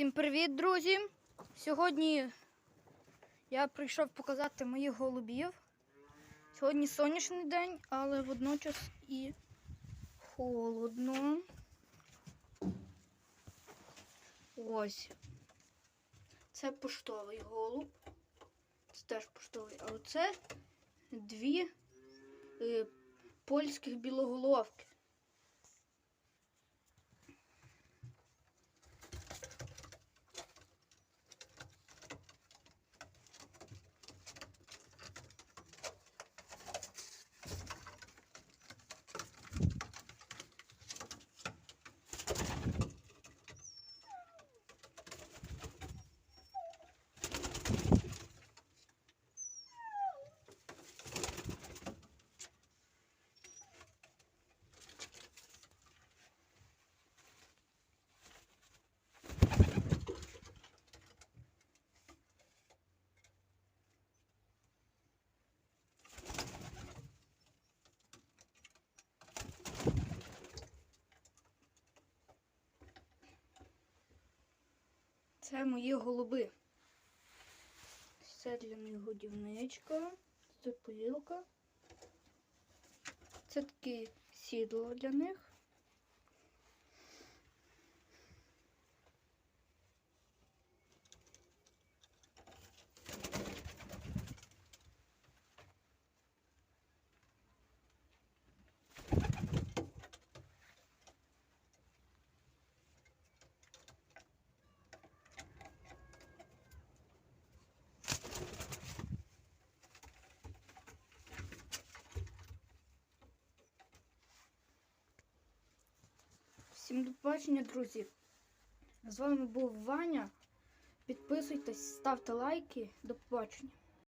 Всім привіт, друзі! Сьогодні я прийшов показати моїх голубів. Сьогодні сонячний день, але водночас і холодно. Ось. Це поштовий голуб. Це теж поштовий. А оце дві е, польських білоголовки. Це мої голуби. Це для них годівничка, це пилка. Це таке сідло для них. Всім до побачення, друзі. З вами був Ваня. Підписуйтесь, ставте лайки. До побачення.